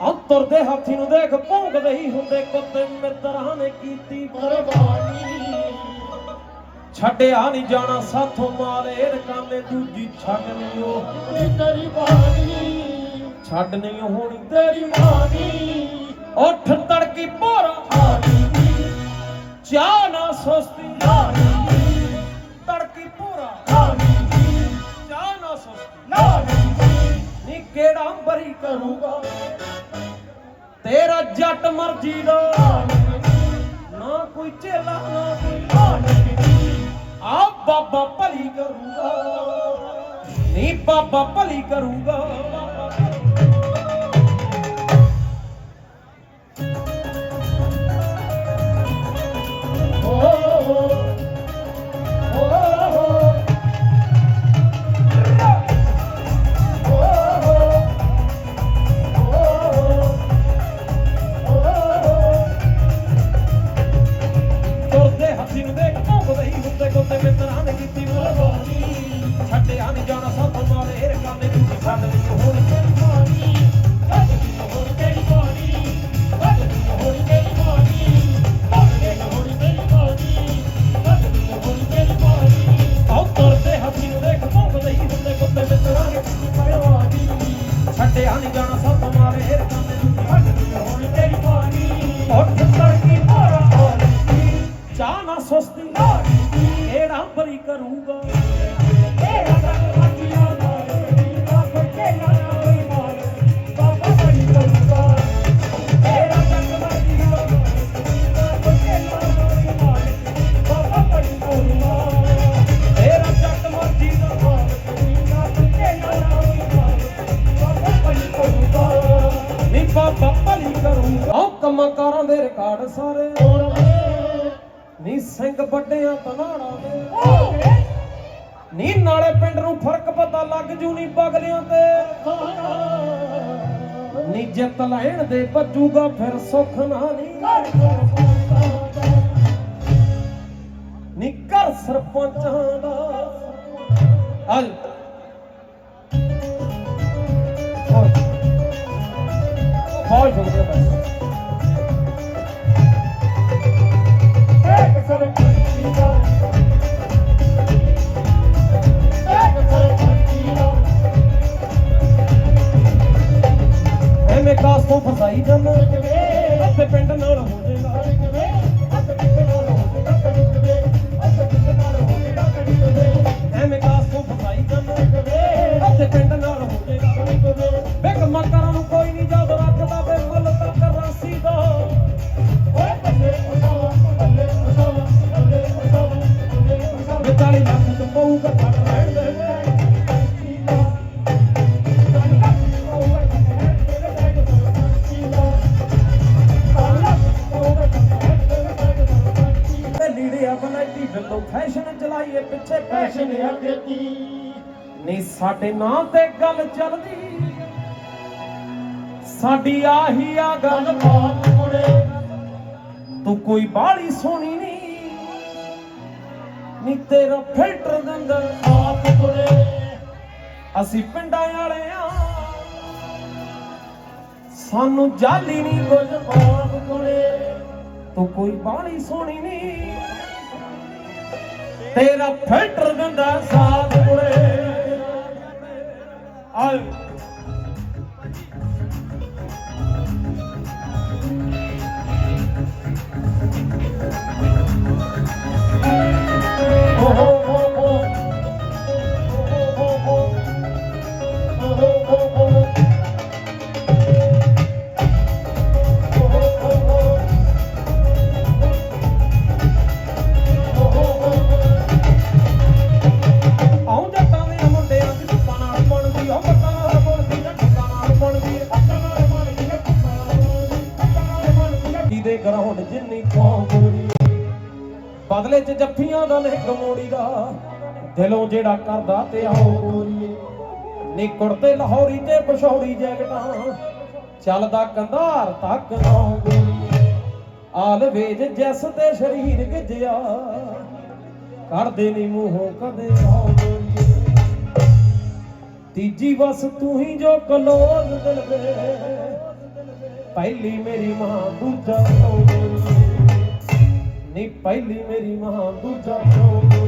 ਆ ਤੁਰਦੇ ਹਾਥੀ ਨੂੰ ਦੇਖ ਭੌਂਕਦੇ ਹੀ ਹੁੰਦੇ ਕੁੱਤੇ ਮਿੱਤਰਾਂ ਨੇ ਕੀਤੀ ਕੁਰਬਾਨੀ ਛੱਡਿਆ ਨਹੀਂ ਜਾਣਾ ਸਾਥੋਂ ਮਾਰੇ ਰਕਾਨੇ ਦੂਜੀ ਛੱਡ ਨਹੀਂ ਉਹ ਤੇਰੀ ਬਾਣੀ ਛੱਡ ਨਹੀਂ ਹੋਣੀ। ਤੇਰੀ ਬਾਣੀ ਉੱਠ ਤੜਕੀ ਭੋਰਾ ਦੀ ਚਾਹ ਨਾ ਸੁਸਤੀ ਦੀ ਤੜਕੀ ਭੋਰਾ ਦੀ ਚਾਹ ਨਾ ਸੁਸਤੀ ਦੀ ਨੀ ਕਿਹੜਾ ਬਰੀ ਕਰੂੰਗਾ। ਤੇਰਾ ਜੱਟ ਮਰਜ਼ੀ ਦਾ ਨਾ ਕੋਈ ਚੇਲਾ, ਨਾ ਕੋਈ ਆ ਬਾਬਾ ਭਲੀ ਕਰੂਗਾ। ਨਹੀਂ, ਬਾਬਾ ਭਲੀ ਕਰੂਗਾ। ਨੂੰ ਦੇਖ ਭੌਂਕਦੇ ਹੀ ਹੁੰਦੇ ਕੋਤੇ ਮਿੱਤਰਾਂ ਨੇ ਕੀਤੀ ਮੁਰਬਾਨੀ ਛੱਡਿਆ ਨਹੀਂ ਜਾਣਾ ਸਭ ਮਾਰੇ ਰਕਾਨੇ ਤੂੰ ਛੱਡ ਨਹੀਂ ਹੋਣੀ ਆਉ ਤੁਰਦੇ ਹੱਥੀ ਨੂੰ ਦੇਖ ਭੌਂਕਦੇ ਹੀ ਹੁੰਦੇ ਕੋਤੇ ਮਿੱਤਰਾਂ ਨੇ ਕੀਤੀ ਮੁਰਬਾਨੀ ਛੱਡਿਆ ਨਹੀਂ ਜਾਣਾ ਸਭ ਮਾਰੇ ਰਕਾਨੇ ਕਰੂਗਾ। ਤੇਰਾ ਜੱਟ ਬਾਬਾ ਭਲੀ ਕਰੂਗਾ। ਆਉ ਕੰਮਾਂ ਕਾਰਾਂ ਦੇ ਰਿਕਾਰਡ ਸਾਰੇ ਨੀ ਸਿੰਘ ਵੱਡਿਆਂ ਤਨਾੜਾ ਦੇ ਨੀ ਨਾਲੇ ਪਿੰਡ ਨੂੰ ਫ਼ਰਕ ਪਤਾ ਲੱਗ ਜੂ ਨੀ ਬਗਲਿਆਂ ਤੇ। ਨੀ ਜਿੱਤ ਲੈਣ ਦੇ ਵੱਜੂਗਾ ਫਿਰ ਸੁੱਖ ਨਾ ਨੀ ਨੀ ਘਰ ਸਰਪੰਚਾਂ ਦਾ। ਹਲ ਬਹੁਤ ਸ਼ੁਕਰੀਆ ਭਾਈ ਤੋਂ ਫਸਾਈ ਜਾਂਦਾ। ਅੱਧੇ ਪਿੰਡ ਨਾਲ ਹੋ ਬਣਾਈ ਫਿਰਦੋ ਫੈਸ਼ਨ ਚਲਾਈਏ ਪਿੱਛੇ ਫੈਸ਼ਨ ਅੱਗੇ ਦੀ ਨਹੀਂ ਸਾਡੇ ਨਾਂ ਤੇ ਗੱਲ ਚੱਲਦੀ। ਸਾਡੀ ਆਹੀ ਆ ਗੱਲ। ਗੱਲਬਾਤ ਮੁੜੇ। ਤੂੰ ਕੋਈ ਬਾਲੀ ਸੋਹਣੀ ਨਹੀਂ। ਨੀ ਤੇਰਾ ਫਿਲਟਰ ਦਿੰਦਾ ਆਪ ਮੁੜੇ ਅਸੀਂ ਪਿੰਡਾਂ ਵਾਲੇ ਆ। ਸਾਨੂੰ ਜਾਲੀ ਨਹੀਂ ਕੁਝ ਆਪ ਮੁੜੇ। ਤੂੰ ਕੋਈ ਬਾਲੀ ਸੋਹਣੀ ਨਹੀਂ। ਤੇਰਾ ਫਿਲਟਰ ਦਿੰਦਾ ਸਾਥ ਜਿਹਦੇ ਗਰਾਉਂਡ ਜਿੰਨੀ ਪੌਂਗੂਰੀ ਬਦਲੇ ਚ ਜੱਫੀਆਂ ਦਾ ਨਿੱਕ ਮੋੜੀ ਦਾ। ਦਿਲੋਂ ਜਿਹੜਾ ਕਰਦਾ ਤੇ ਆਓ ਗੋਰੀਏ ਨੀ ਕੁੜਤੇ ਲਾਹੌਰੀ ਤੇ ਪਛੌੜੀ ਜੈਕਟਾਂ। ਚੱਲਦਾ ਕੰਧਾਰ ਤੱਕ ਨਾ ਗੋਰੀਏ ਆਲ ਵੇਜ ਤੇ ਸ਼ਰੀਰ ਗਿੱਜਿਆ। ਕਰਦੇ ਨਹੀਂ ਮੂੰਹੋਂ ਕਦੇ ਨਾ ਗੋਰੀਏ ਤੀਜੀ ਬਸ ਤੂੰ ਹੀ ਜੋ ਕਲੋਜ਼ ਦਿਲ ਦੇ ਪਹਿਲੀ ਮੇਰੀ ਮਾਂ ਦੂਜਾ ਪਿਓ ਗੋਰੀਏ ਪਹਿਲੀ ਮੇਰੀ ਮਾਂ ਦੂਜਾ ਪਿਓ